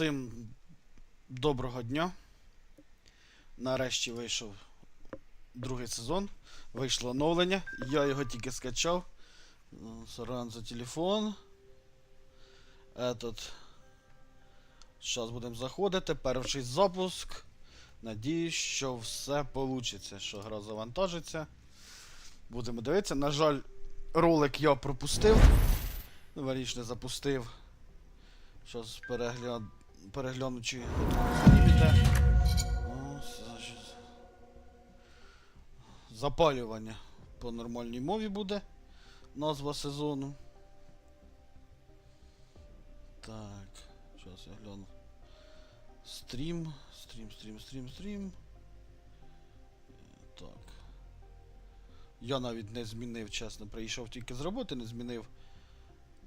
Всім доброго дня. Нарешті вийшов другий сезон. Вийшло оновлення. Я його тільки скачав. Соран за телефон. Этот. Зараз будемо заходити. Перший запуск. Надіюсь, що все вийде, що гра завантажиться. Будемо дивитися. На жаль, ролик я пропустив. Варіш не запустив. Щас перегляд... перегляну, чи піде. Запалювання по нормальній мові буде. Назва сезону. Так. Зараз я гляну. Стрім. Стрім, стрім, стрім, стрім. Так. Я навіть не змінив, чесно, прийшов тільки з роботи, не змінив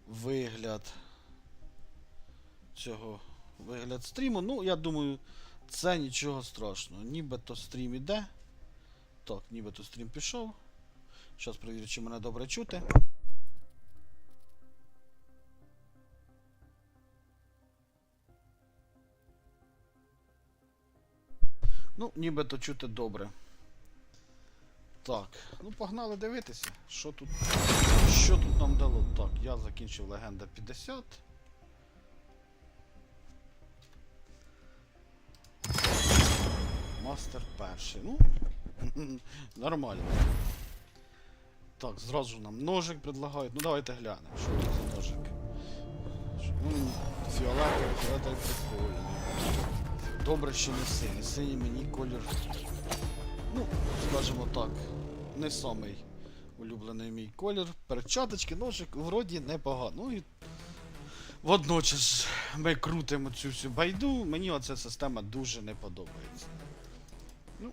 вигляд цього вигляд стріму. Ну, я думаю, це нічого страшного. Нібито стрім іде. Так, нібито стрім пішов. Зараз перевірю, чи мене добре чути. Ну, нібито чути добре. Так, ну погнали дивитися, що тут. Що тут нам дало? Так, я закінчив легенда 50. Мастер перший. Ну, нормально. Так, зразу нам ножик предлагають. Ну давайте глянемо, що тут за ножик. Ну, фіолетовий, фіолетовий прикольний. Добре, що не синій. Синій мені колір. Ну, скажімо так, не самий улюблений мій колір. Перчаточки, ножик вроді непогано. Ну і водночас ми крутимо цю всю байду. Мені оця система дуже не подобається. Ну,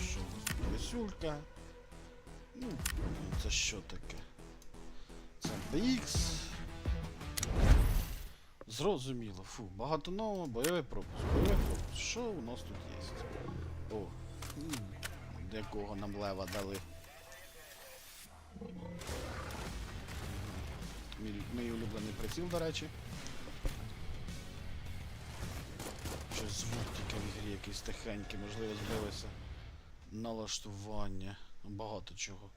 що у нас тут? Весюлька. Ну, це що таке? Це BX. Зрозуміло. Фу, багато нового, бойовий пропуск. Бойовий пропуск. Що у нас тут є? О, м, якого нам лева дали. Мій, мій улюблений приціл, до речі. Звук тільки в ігрі якийсь тихенький, можливо, збилося. Налаштування. Багато чого.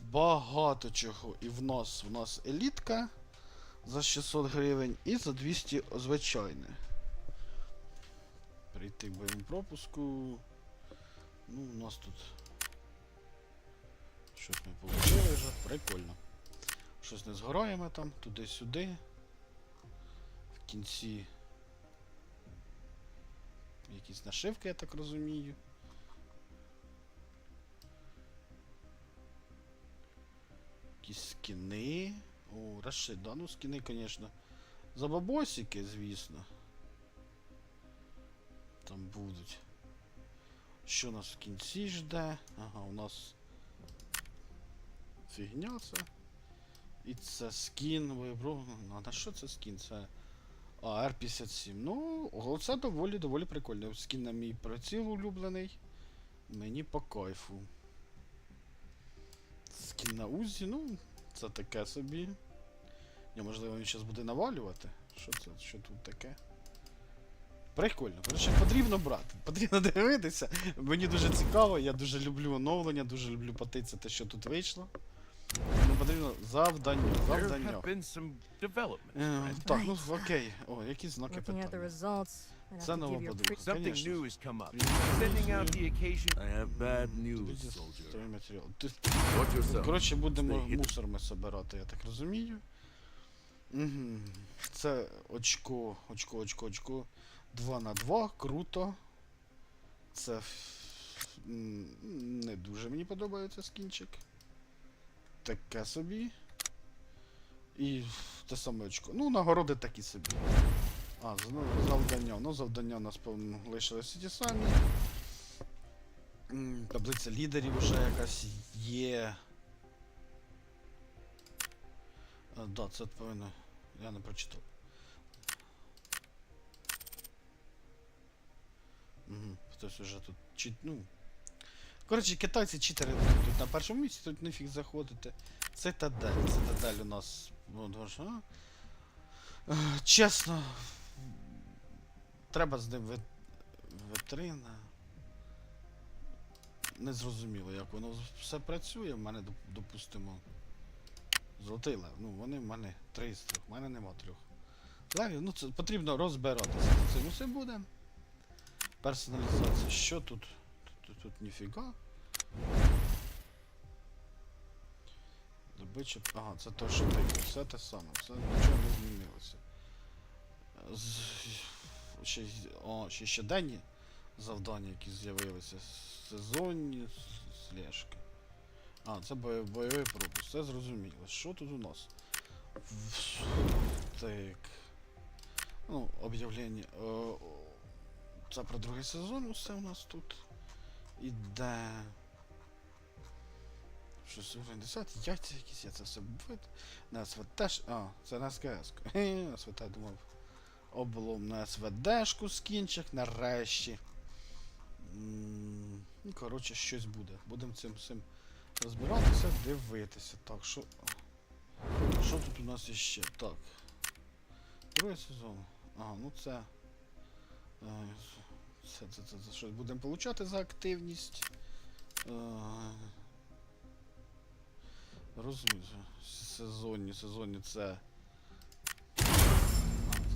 Багато чого. І в нас в нас елітка за 600 гривень і за 200 звичайне. Прийти к бойовому пропуску. Ну, у нас тут. Щось ми получили вже. Прикольно. Щось не згораємо там, туди-сюди. В кінці. Якісь нашивки, я так розумію. Якісь скіни. О, Рашид, да, ну скіни, звісно. За бабосики, звісно. Там будуть. Що нас в кінці жде? Ага, у нас фігня це. І це скін вибрав. А на що це скін? Це. А, R57. Ну, це доволі доволі прикольно. Скін на мій приціл улюблений. Мені по кайфу. Скін на Узі, ну, це таке собі. Я, можливо, він зараз буде навалювати. Що це? Що тут таке? Прикольно. Коротше, потрібно брати. Потрібно дивитися. Мені дуже цікаво, я дуже люблю оновлення, дуже люблю потитися те, що тут вийшло. Ну, потрібно завдання, завдання. Е. Так, ну окей. О, які знаки Looking at the питання. results, I'd Це to нова give you a подруга. pre- Something new has come up. Sending out the occasion. I have bad news, soldier. той матеріал. Ти- Watch yourself. Коротше, будемо Stay hidden. мусор ми собирати, я так розумію. Угу. Це очко, очко, очко, очко. 2 на 2, круто. Це ф- м, не дуже мені подобається скінчик. Таке собі. І те саме очко. Ну, нагороди такі собі. А, знову завдання. Ну, завдання у нас певно лишилися ті самі. Таблиця лідерів вже якась є. А, да, це повинно. Я не прочитав. Угу, хтось уже тут чит. Ну. Коротше, китайці читери тут на першому місці, тут нефіг заходити. Цитадель. Цитадель у нас. ну, дуже, а? Е, Чесно, Треба з ним вит... витрина. Не зрозуміло, як воно все працює. В мене, допустимо. Золотий лев. Ну, вони в мене три з трьох, в мене нема трьох. Левів, ну це потрібно розбиратися цим усе буде. Персоналізація. Що тут? Тут, ніфіга. Добича. Ага, це то, що таке. Все те саме, все нічого не змінилося. З... Ще, о, ще щоденні завдання, які з'явилися. Сезонні слежки. А, це бой- бойовий пропуск, це зрозуміло. Що тут у нас? В- Так. Ну, об'явлення. Е, Це про другий сезон усе у нас тут. Іде. Щось уровень 10, яйця якісь, я це все вид. На СВТ. А, це на СКС. СВТ думав. Облом на СВДшку скінчик нарешті. Ну, коротше, щось буде. Будемо цим всім розбиратися, дивитися. Так, що. Що тут у нас іще? Так. Другий сезон. Ага, ну це. Це, це, це, це щось будемо получати за активність. Е, Розумію. Сезонні, сезонні це. А,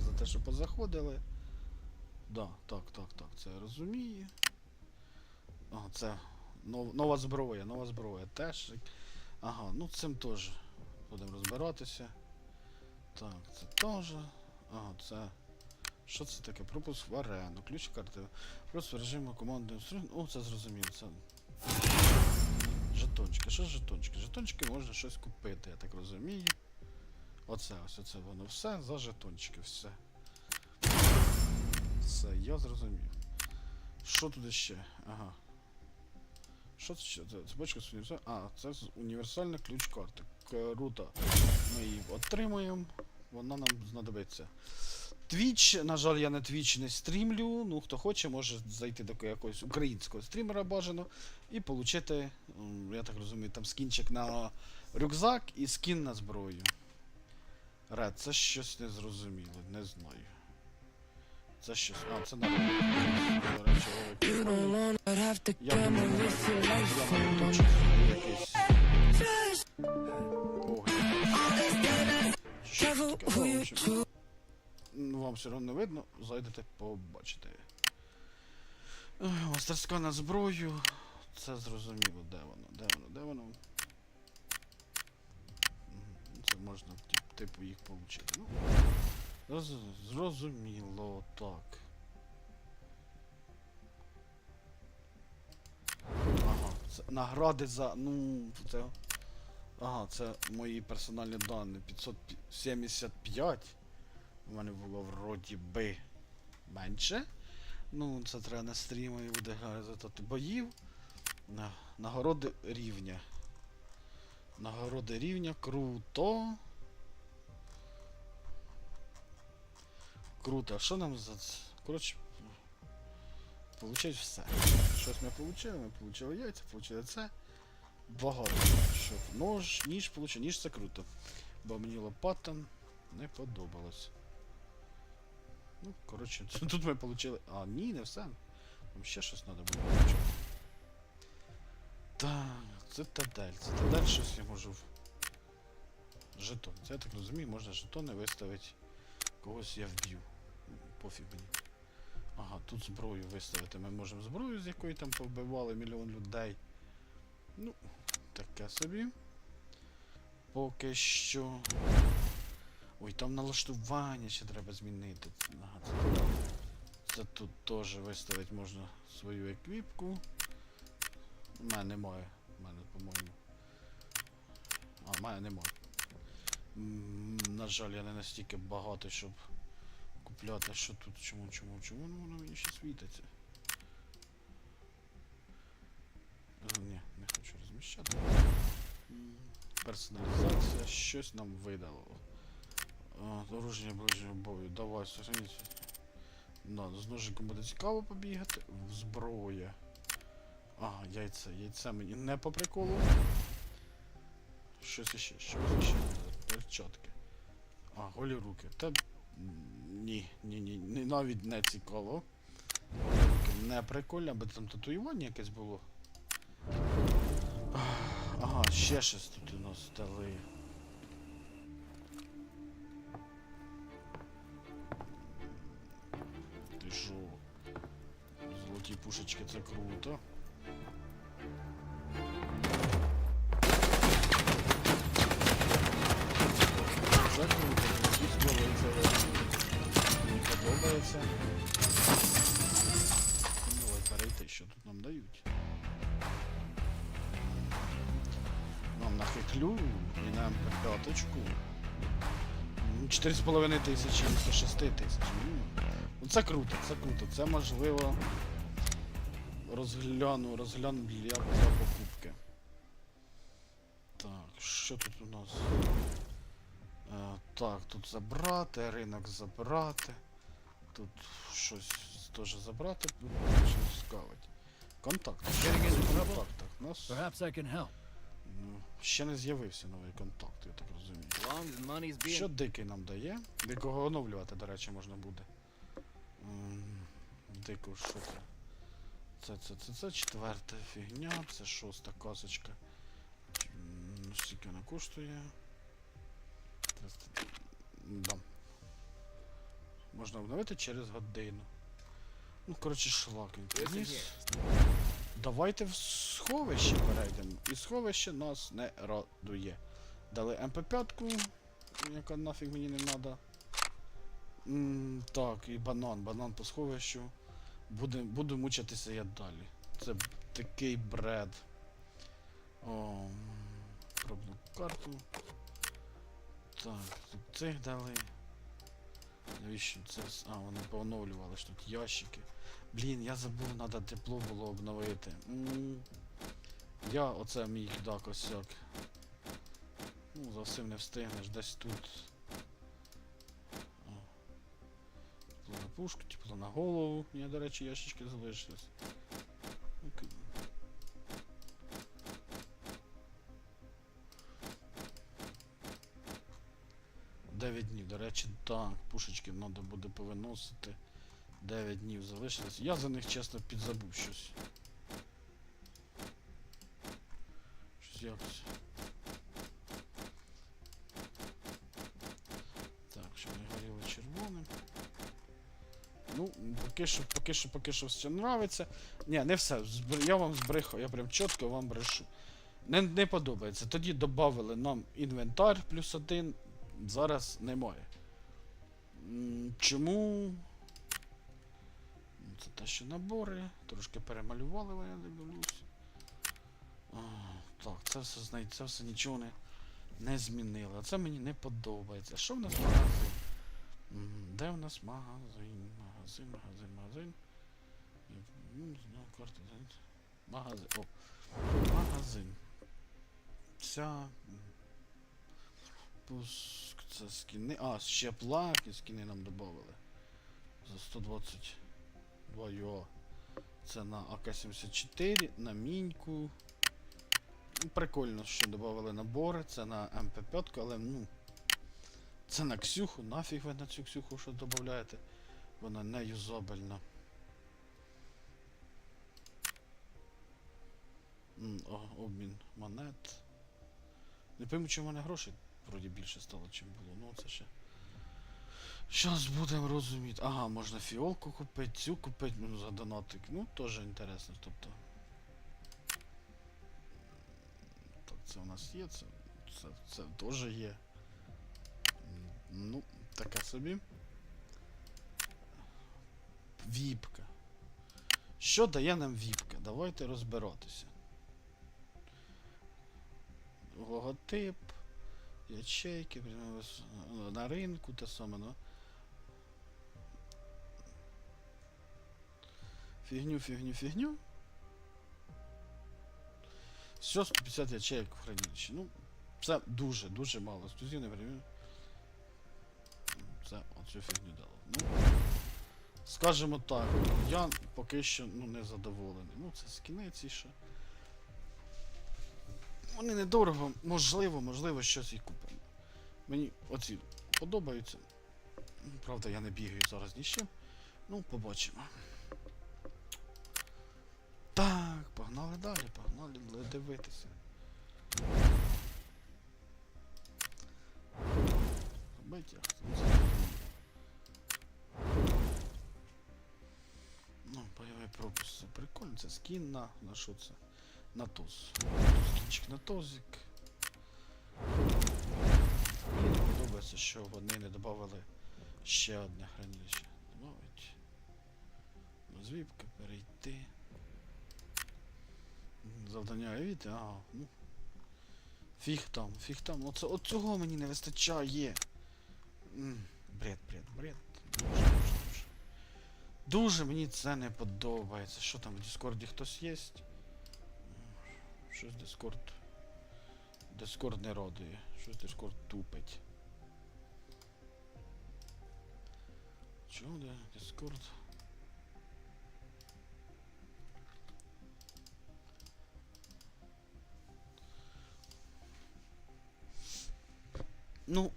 за те, що позаходили. Да, так, так, так, це я розумію. Ага, це нов, нова зброя, нова зброя теж. Ага, ну цим теж будемо розбиратися. Так, це теж. Ага, це. Що це таке? Пропуск в арену, ключ карти. Просто режиму інструмент. О, це зрозуміло. Це. Жетончики. Що з жетончики? Жетончики можна щось купити, я так розумію. Оце ось оце воно все за жетончики, все. Все, я зрозумів. Що тут ще? Ага. Що це ще? Це цепочка з універсаль... А, це універсальний ключ карти. Круто. Ми її отримуємо. Вона нам знадобиться. Твіч, на жаль, я на Твіч не стрімлю. Ну, хто хоче, може зайти до якогось українського стрімера бажано і отримати, я так розумію, там скінчик на рюкзак і скін на зброю. Ред, це щось незрозуміле, не знаю. Це щось. А, це на речі, Я думаю, точно якийсь. Що таке? Ну, вам все одно не видно, зайдете, побачите. Мастерська на зброю. Це зрозуміло, де воно, де воно, де воно. Це можна типу їх получити. Ну, зрозуміло, так. Ага, це награди за. Ну, це. Ага, це мої персональні дані. 575. У мене було вроді би менше. Ну, це треба на стрімі буде результати боїв. Нагороди рівня. Нагороди рівня, круто. Круто. Що нам за це? Коротше. Получить все. Щось ми получили, ми получили яйця, получили це. Багато. Що? Нож, ніж получив. Ніж це круто. Бо мені лопата не подобалось. Ну, коротше, тут ми получили. А, ні, не все. Там ще щось треба було получити. Так, цитадель. Цитадель щось я можу. Жетон. Це я так розумію, можна жетони виставити. Когось я вб'ю. Пофіг мені. Ага, тут зброю виставити. Ми можемо зброю, з якої там повбивали мільйон людей. Ну, таке собі. Поки що. Ой, там налаштування ще треба змінити. Це, тут теж виставити можна свою еквіпку. У мене немає. У мене, по-моєму. А, в мене немає. На жаль, я не настільки багатий, щоб купляти. Що тут? Чому, чому, чому? Ну воно мені ще світиться. Е, Ні, не хочу розміщати. Персоналізація, щось нам видало. А, Оруження ближнього бою. Давай, сохраніть. Да, з ножиком буде цікаво побігати. Зброя. Ага, яйця. Яйця мені не по приколу. Щось іще, щось іще. Перчатки. А, голі руки. Та Ні, ні, ні, ні, навіть не цікаво. Не прикольно, аби там татуювання якесь було. Ага, ще щось тут у нас дали. Пушечки це круто. Це круто, стволи, це мені подобається. Давай перейти, що тут нам дають. Нам на хеклю і на МП5. Ну, 4,5 тисячі вмісто 6 тисяч. Ну, Ну це круто, це круто. Це можливо розгляну, розгляну для, для покупки. Так, що тут у нас? Е, так, тут забрати, ринок забрати. Тут щось теж забрати, щось цікавить. Контакт. Trouble? контактах? Нас Perhaps I can help. ну, ще не з'явився новий контакт, я так розумію. Що дикий нам дає? Дикого оновлювати, до речі, можна буде. М, Дику, що це? Це, це, це, четверта фігня, це шоста косочка. М, Скільки вона коштує? Да. Можна обновити через годину. Ну, коротше, шлак він приніс. Давайте в сховище перейдемо. І сховище нас не радує. Дали МП5, яка нафіг мені не треба. Так, і банан, банан по сховищу. Буде, буду мучитися я далі. Це такий бред. О, пробну карту. Так, тут цих дали. Навіщо це? А, вони пооновлювали ж тут ящики. Блін, я забув, треба тепло було обновити. М, Я оце мій да, косяк. Ну, за всім не встигнеш, десь тут. Пушку, тепло на голову. Мені, до речі, ящички залишились. Дев'ять днів, до речі, так, пушечки треба буде повиносити. 9 днів залишилось. Я за них чесно підзабув щось. Щось якось. Так, щоб не горіло червоним. Ну, поки що, поки що, поки що все нравиться. Ні, не все. Я вам збрехав, я прям чітко вам брешу. Не, не подобається. Тоді додали нам інвентар плюс один. Зараз немає. Чому? Це те, що набори. Трошки перемалювали, я дивлюсь. А, Так, це все знай, це все нічого не, не змінило. Це мені не подобається. Що в нас магазин? М, Де в нас магазин? Магазин, магазин, магазин. Ну, карта. де? Магазин. О. Магазин. Ця. Пуск, це скіни. А, ще плаки скіни нам додали. За 120. 2 ЮА. Це на АК-74, на міньку. Прикольно, що додали набори. Це на МП5, але ну. Це на Ксюху. Нафіг ви на цю Ксюху що додаєте? Вона не юзабельна. О, обмін монет. Не пойму, чи в мене грошей вроді більше стало, чим було. Ну це ще. Щас будемо розуміти. Ага, можна фіолку купити, цю купити, ну за донатик. Ну, теж інтересно, тобто. Так, це у нас є, це, це, це теж є. Ну, таке собі. Віпка. Що дає нам віпка? Давайте розбиратися. Логотип, ячейки, на ринку те саме, ну. Фігню, фігню, фігню. Все 150 ячеек в хранилищі. Ну, це дуже, дуже мало. Ексклюзивне время. Це оцю фігню дало. Ну, скажімо так, я поки що ну, не задоволений. Ну, це скіни ці ще. Вони недорого, можливо, можливо, щось і купимо. Мені оці подобаються. Правда, я не бігаю зараз ні з чим. Ну, побачимо. Так, погнали далі, погнали дивитися. Робить це прикольно, це скін на, на що це? На тоз. Скінчик на тозик. Мені подобається, що вони не додали ще одне хранилище. Добавить. Звіпка, перейти. Завдання Евіти, ага, ну. Фіг там, фіг там. Оце, от цього мені не вистачає. Бред, бред, бред. Дуже, мені це не подобається. Що там в Діскорді хтось є? Щось Дискорд. Дискорд не радує. Щось Дискорд тупить. Чому де Дискорд? Ну,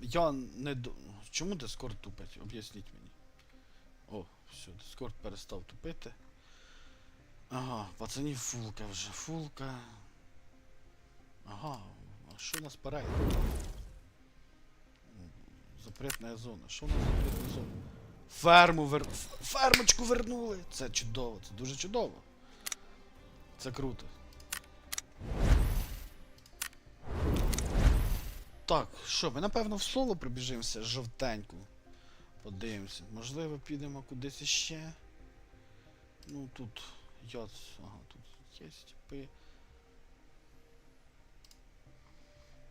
я не. Чому Дискорд тупить? Об'ясніть мені. Все, Дискорд перестав тупити. Ага, пацанів фулка вже. Фулка. Ага, а що нас перейде? Запретна зона. Що у нас запретна зона? Ферму вер... Фермочку вернули! Це чудово, це дуже чудово. Це круто. Так, що, ми напевно в соло прибіжимося жовтеньку. Подивимося. Можливо, підемо кудись іще. Ну тут. Я. Ага, тут є типи.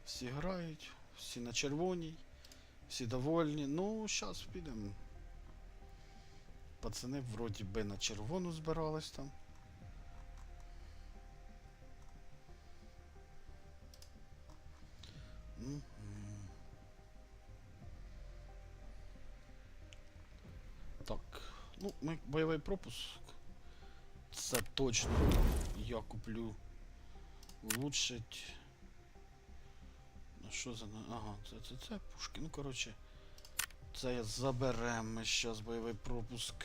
Всі грають, всі на червоній, всі довольні. Ну, зараз підемо. Пацани вроді би на червону збирались там. Ну, бойовий пропуск. Це точно я куплю. Улучшить. Ну що за. Ага, це це це пушки. Ну коротше. Це я заберемо ми зараз бойовий пропуск.